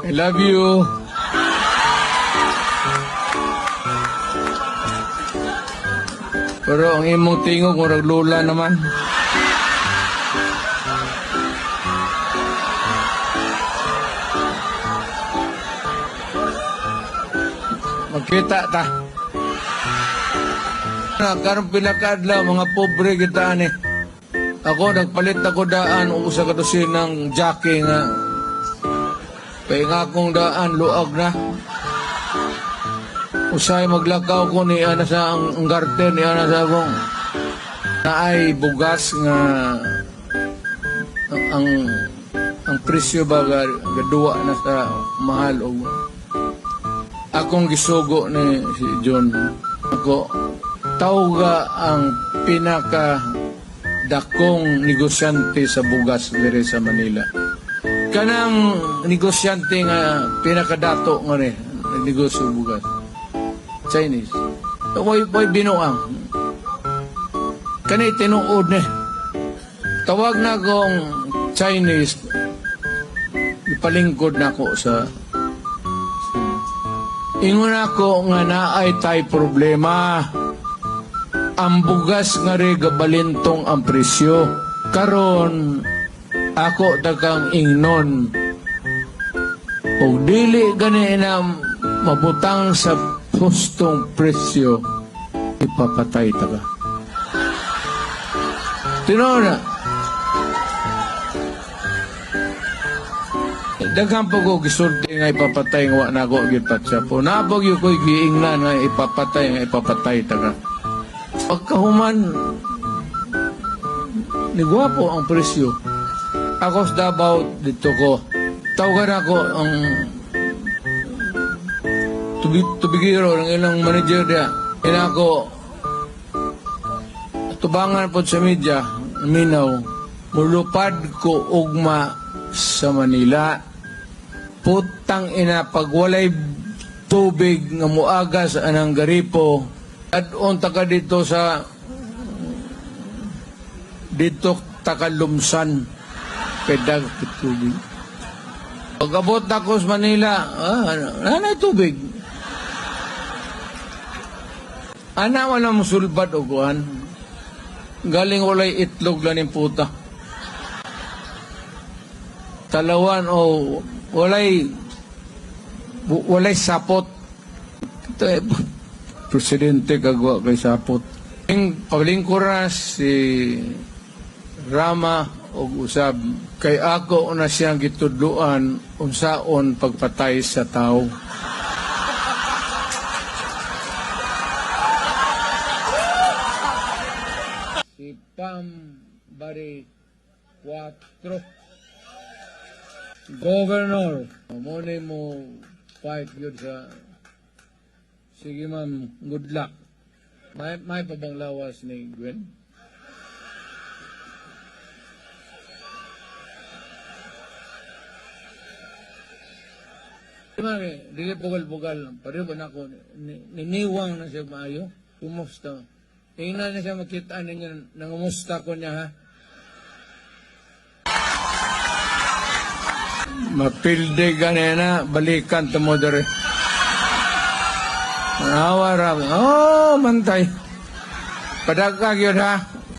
I love you. Pero ang imong tingog, murag lula naman. Magkita ta. Na, karong pinakadla, mga pobre kita ni. Ako, nagpalit ako daan, o sa kadusin ng jockey nga. Kaya nga akong daan, luag na. Usay maglakaw ko ni ana sa ang, garden ni ana sa akong na ay bugas nga ang ang, ang presyo ba ga, gaduwa na sa mahal og akong gisugo ni si John. Ako tawga ang pinaka dakong negosyante sa bugas diri sa Manila kanang negosyante nga pinakadato nga ni negosyo bugas Chinese. Moy moy binuang? Kani tinuod ni. Tawag na kong Chinese. Ipalingkod na ko sa Ingon ako nga naay tay problema. Ang bugas nga ri gabalintong ang presyo. Karon ako takang ingnon. Og dili gani na mabutang sa hustong presyo ipapatay ta ka. Tinoon na. Daghang pa ko gisulti nga ipapatay nga na ako gipat siya po. Nabog yung ko'y giingnan nga ipapatay nga ipapatay taga. Pagkahuman, ni gwapo ang presyo. Ako sa Davao dito ko. Tawagan ako ang tubi, tubigiro ng ilang manager niya. Ina ako tubangan po sa media, minaw, mulupad ko ugma sa Manila. Putang ina, pag walay tubig nga muagas anang garipo, at unta ka dito sa dito takalumsan pedag tubig. Pag abot ako sa Manila, ah, nanay tubig. Ana wala mo sulbad o kuhan. Galing walay itlog lang yung puta. Talawan o walay bu- walay sapot. Ito eh, presidente kagwa kay sapot. Ang paglingkuras si Rama o usab kay ako na siyang gitudluan unsaon pagpatay sa tao. Si Pam Bari 4 Governor, mo mo fight yun sa Sige ma'am, good luck. May, may pa bang lawas ni Gwen? Eh, dili pugal-pugal. Pareho ba na ako, ni- niniwang na siya maayo? Kumusta? Tingnan na siya makita ninyo, nangumusta ko niya ha? Mapilde ganena, balikan to mo dere. Awara, oh, mantay. Padagkag yun ha.